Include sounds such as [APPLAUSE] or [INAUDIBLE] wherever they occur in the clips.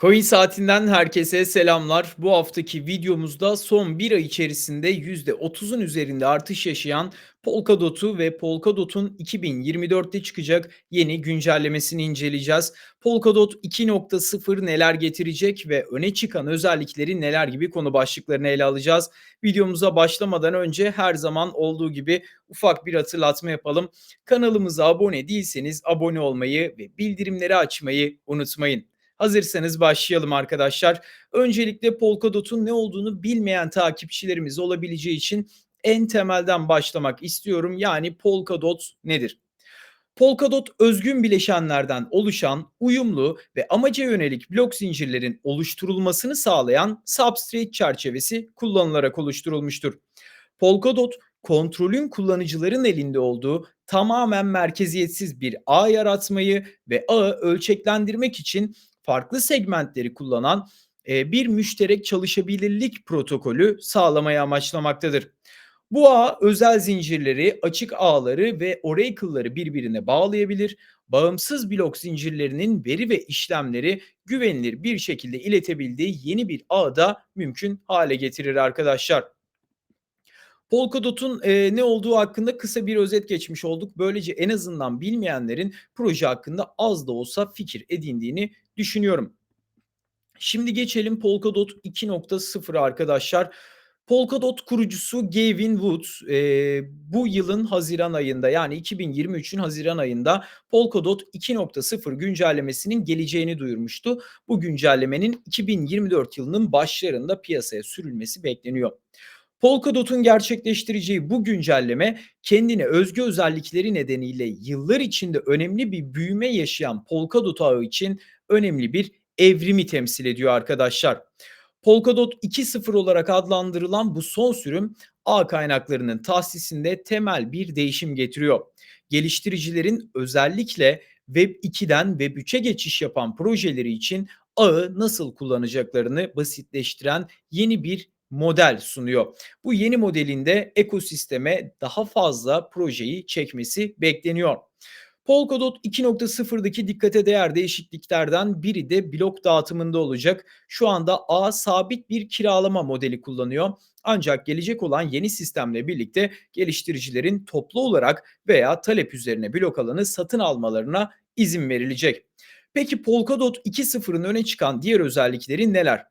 Coin Saatinden herkese selamlar. Bu haftaki videomuzda son bir ay içerisinde %30'un üzerinde artış yaşayan Polkadot'u ve Polkadot'un 2024'te çıkacak yeni güncellemesini inceleyeceğiz. Polkadot 2.0 neler getirecek ve öne çıkan özellikleri neler gibi konu başlıklarını ele alacağız. Videomuza başlamadan önce her zaman olduğu gibi ufak bir hatırlatma yapalım. Kanalımıza abone değilseniz abone olmayı ve bildirimleri açmayı unutmayın. Hazırsanız başlayalım arkadaşlar. Öncelikle Polkadot'un ne olduğunu bilmeyen takipçilerimiz olabileceği için en temelden başlamak istiyorum. Yani Polkadot nedir? Polkadot özgün bileşenlerden oluşan uyumlu ve amaca yönelik blok zincirlerin oluşturulmasını sağlayan substrate çerçevesi kullanılarak oluşturulmuştur. Polkadot kontrolün kullanıcıların elinde olduğu tamamen merkeziyetsiz bir ağ yaratmayı ve ağı ölçeklendirmek için farklı segmentleri kullanan e, bir müşterek çalışabilirlik protokolü sağlamayı amaçlamaktadır. Bu ağ özel zincirleri, açık ağları ve oracle'ları birbirine bağlayabilir. Bağımsız blok zincirlerinin veri ve işlemleri güvenilir bir şekilde iletebildiği yeni bir ağda mümkün hale getirir arkadaşlar. Polkadot'un e, ne olduğu hakkında kısa bir özet geçmiş olduk. Böylece en azından bilmeyenlerin proje hakkında az da olsa fikir edindiğini düşünüyorum. Şimdi geçelim Polkadot 2.0 arkadaşlar. Polkadot kurucusu Gavin Wood e, bu yılın Haziran ayında yani 2023'ün Haziran ayında Polkadot 2.0 güncellemesinin geleceğini duyurmuştu. Bu güncellemenin 2024 yılının başlarında piyasaya sürülmesi bekleniyor. Polkadot'un gerçekleştireceği bu güncelleme kendine özgü özellikleri nedeniyle yıllar içinde önemli bir büyüme yaşayan Polkadot ağı için önemli bir evrimi temsil ediyor arkadaşlar. Polkadot 2.0 olarak adlandırılan bu son sürüm ağ kaynaklarının tahsisinde temel bir değişim getiriyor. Geliştiricilerin özellikle Web 2'den Web 3'e geçiş yapan projeleri için ağı nasıl kullanacaklarını basitleştiren yeni bir model sunuyor. Bu yeni modelinde ekosisteme daha fazla projeyi çekmesi bekleniyor. Polkadot 2.0'daki dikkate değer değişikliklerden biri de blok dağıtımında olacak. Şu anda A sabit bir kiralama modeli kullanıyor. Ancak gelecek olan yeni sistemle birlikte geliştiricilerin toplu olarak veya talep üzerine blok alanı satın almalarına izin verilecek. Peki Polkadot 2.0'ın öne çıkan diğer özellikleri neler?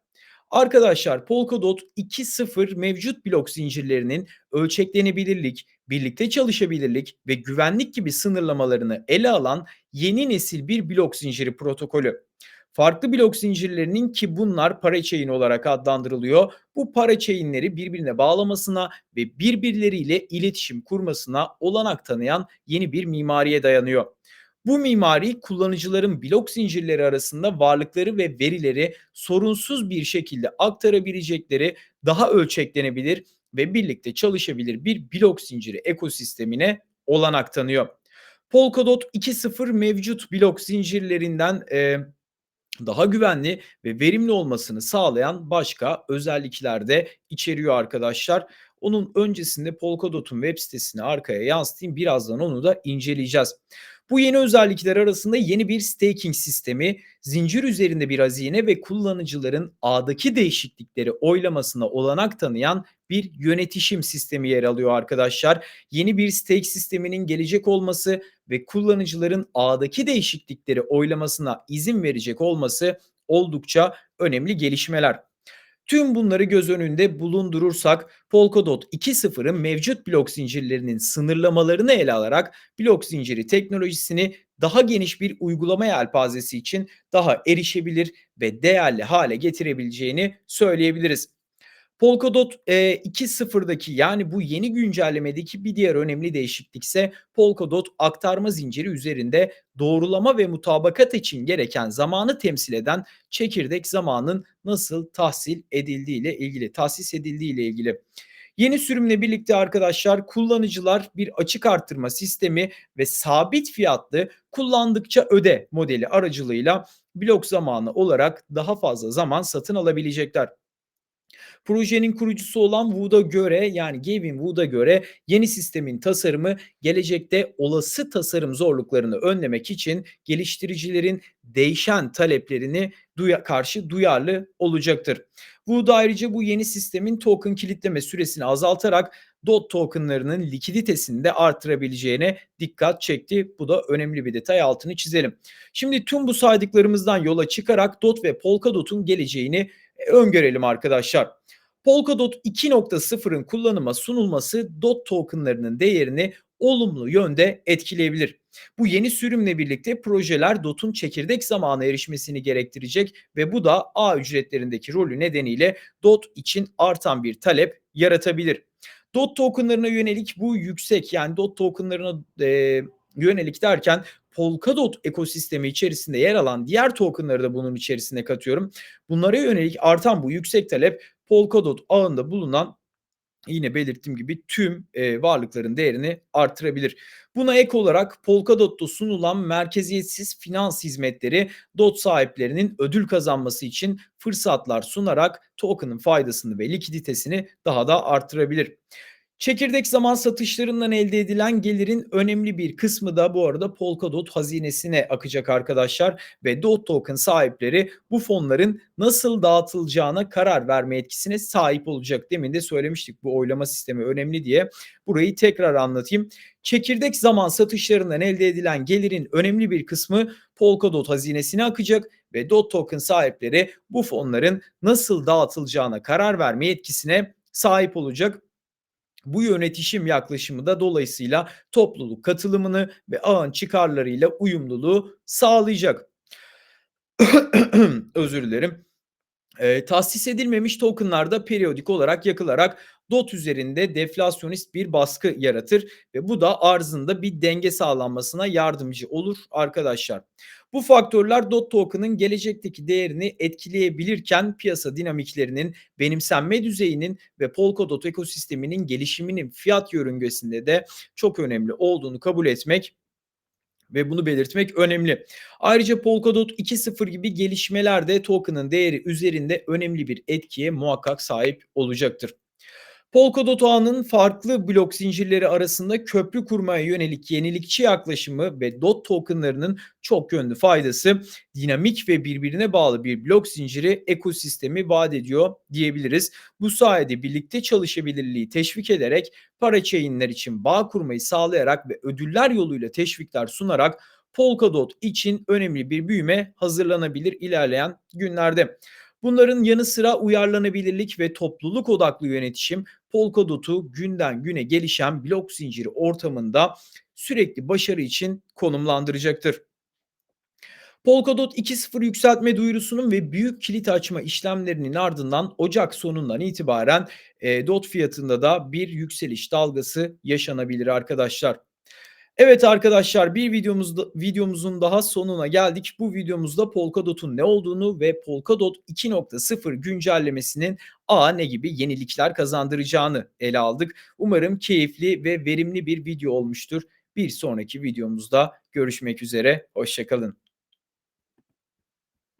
Arkadaşlar Polkadot 2.0 mevcut blok zincirlerinin ölçeklenebilirlik, birlikte çalışabilirlik ve güvenlik gibi sınırlamalarını ele alan yeni nesil bir blok zinciri protokolü. Farklı blok zincirlerinin ki bunlar parachain olarak adlandırılıyor. Bu parachainleri birbirine bağlamasına ve birbirleriyle iletişim kurmasına olanak tanıyan yeni bir mimariye dayanıyor. Bu mimari kullanıcıların blok zincirleri arasında varlıkları ve verileri sorunsuz bir şekilde aktarabilecekleri daha ölçeklenebilir ve birlikte çalışabilir bir blok zinciri ekosistemine olanak tanıyor. Polkadot 2.0 mevcut blok zincirlerinden e, daha güvenli ve verimli olmasını sağlayan başka özellikler de içeriyor arkadaşlar. Onun öncesinde Polkadot'un web sitesini arkaya yansıtayım. Birazdan onu da inceleyeceğiz. Bu yeni özellikler arasında yeni bir staking sistemi, zincir üzerinde bir hazine ve kullanıcıların ağdaki değişiklikleri oylamasına olanak tanıyan bir yönetişim sistemi yer alıyor arkadaşlar. Yeni bir stake sisteminin gelecek olması ve kullanıcıların ağdaki değişiklikleri oylamasına izin verecek olması oldukça önemli gelişmeler. Tüm bunları göz önünde bulundurursak Polkadot 2.0'ın mevcut blok zincirlerinin sınırlamalarını ele alarak blok zinciri teknolojisini daha geniş bir uygulama yelpazesi için daha erişebilir ve değerli hale getirebileceğini söyleyebiliriz. Polkadot e, 2.0'daki yani bu yeni güncellemedeki bir diğer önemli değişiklik ise Polkadot aktarma zinciri üzerinde doğrulama ve mutabakat için gereken zamanı temsil eden çekirdek zamanın nasıl tahsil edildiği ile ilgili, tahsis edildiği ile ilgili. Yeni sürümle birlikte arkadaşlar kullanıcılar bir açık arttırma sistemi ve sabit fiyatlı kullandıkça öde modeli aracılığıyla blok zamanı olarak daha fazla zaman satın alabilecekler. Projenin kurucusu olan Wood'a göre yani Gavin Wood'a göre yeni sistemin tasarımı gelecekte olası tasarım zorluklarını önlemek için geliştiricilerin değişen taleplerini duya karşı duyarlı olacaktır. Wood ayrıca bu yeni sistemin token kilitleme süresini azaltarak DOT tokenlarının likiditesini de artırabileceğine dikkat çekti. Bu da önemli bir detay altını çizelim. Şimdi tüm bu saydıklarımızdan yola çıkarak DOT ve Polkadot'un geleceğini öngörelim arkadaşlar. Polkadot 2.0'ın kullanıma sunulması DOT tokenlarının değerini olumlu yönde etkileyebilir. Bu yeni sürümle birlikte projeler DOT'un çekirdek zamana erişmesini gerektirecek ve bu da ağ ücretlerindeki rolü nedeniyle DOT için artan bir talep yaratabilir. DOT tokenlarına yönelik bu yüksek yani DOT tokenlarına e, yönelik derken Polkadot ekosistemi içerisinde yer alan diğer tokenları da bunun içerisine katıyorum. Bunlara yönelik artan bu yüksek talep Polkadot ağında bulunan yine belirttiğim gibi tüm e, varlıkların değerini artırabilir. Buna ek olarak Polkadot'ta sunulan merkeziyetsiz finans hizmetleri DOT sahiplerinin ödül kazanması için fırsatlar sunarak token'ın faydasını ve likiditesini daha da artırabilir. Çekirdek zaman satışlarından elde edilen gelirin önemli bir kısmı da bu arada Polkadot hazinesine akacak arkadaşlar ve DOT token sahipleri bu fonların nasıl dağıtılacağına karar verme etkisine sahip olacak. Demin de söylemiştik bu oylama sistemi önemli diye. Burayı tekrar anlatayım. Çekirdek zaman satışlarından elde edilen gelirin önemli bir kısmı Polkadot hazinesine akacak ve DOT token sahipleri bu fonların nasıl dağıtılacağına karar verme etkisine sahip olacak. Bu yönetişim yaklaşımı da dolayısıyla topluluk katılımını ve ağın çıkarlarıyla uyumluluğu sağlayacak. [CLEARS THROAT] Özür dilerim. E, tahsis edilmemiş tokenlarda periyodik olarak yakılarak DOT üzerinde deflasyonist bir baskı yaratır ve bu da arzında bir denge sağlanmasına yardımcı olur arkadaşlar. Bu faktörler DOT token'ın gelecekteki değerini etkileyebilirken piyasa dinamiklerinin, benimsenme düzeyinin ve Polkadot ekosisteminin gelişiminin fiyat yörüngesinde de çok önemli olduğunu kabul etmek ve bunu belirtmek önemli. Ayrıca Polkadot 2.0 gibi gelişmeler de token'ın değeri üzerinde önemli bir etkiye muhakkak sahip olacaktır. Polkadot ağının farklı blok zincirleri arasında köprü kurmaya yönelik yenilikçi yaklaşımı ve DOT tokenlarının çok yönlü faydası dinamik ve birbirine bağlı bir blok zinciri ekosistemi vaat ediyor diyebiliriz. Bu sayede birlikte çalışabilirliği teşvik ederek para chain'ler için bağ kurmayı sağlayarak ve ödüller yoluyla teşvikler sunarak Polkadot için önemli bir büyüme hazırlanabilir ilerleyen günlerde. Bunların yanı sıra uyarlanabilirlik ve topluluk odaklı yönetişim Polkadot'u günden güne gelişen blok zinciri ortamında sürekli başarı için konumlandıracaktır. Polkadot 2.0 yükseltme duyurusunun ve büyük kilit açma işlemlerinin ardından Ocak sonundan itibaren e, DOT fiyatında da bir yükseliş dalgası yaşanabilir arkadaşlar. Evet arkadaşlar bir videomuzda, videomuzun daha sonuna geldik. Bu videomuzda Polkadot'un ne olduğunu ve Polkadot 2.0 güncellemesinin a ne gibi yenilikler kazandıracağını ele aldık. Umarım keyifli ve verimli bir video olmuştur. Bir sonraki videomuzda görüşmek üzere. Hoşçakalın.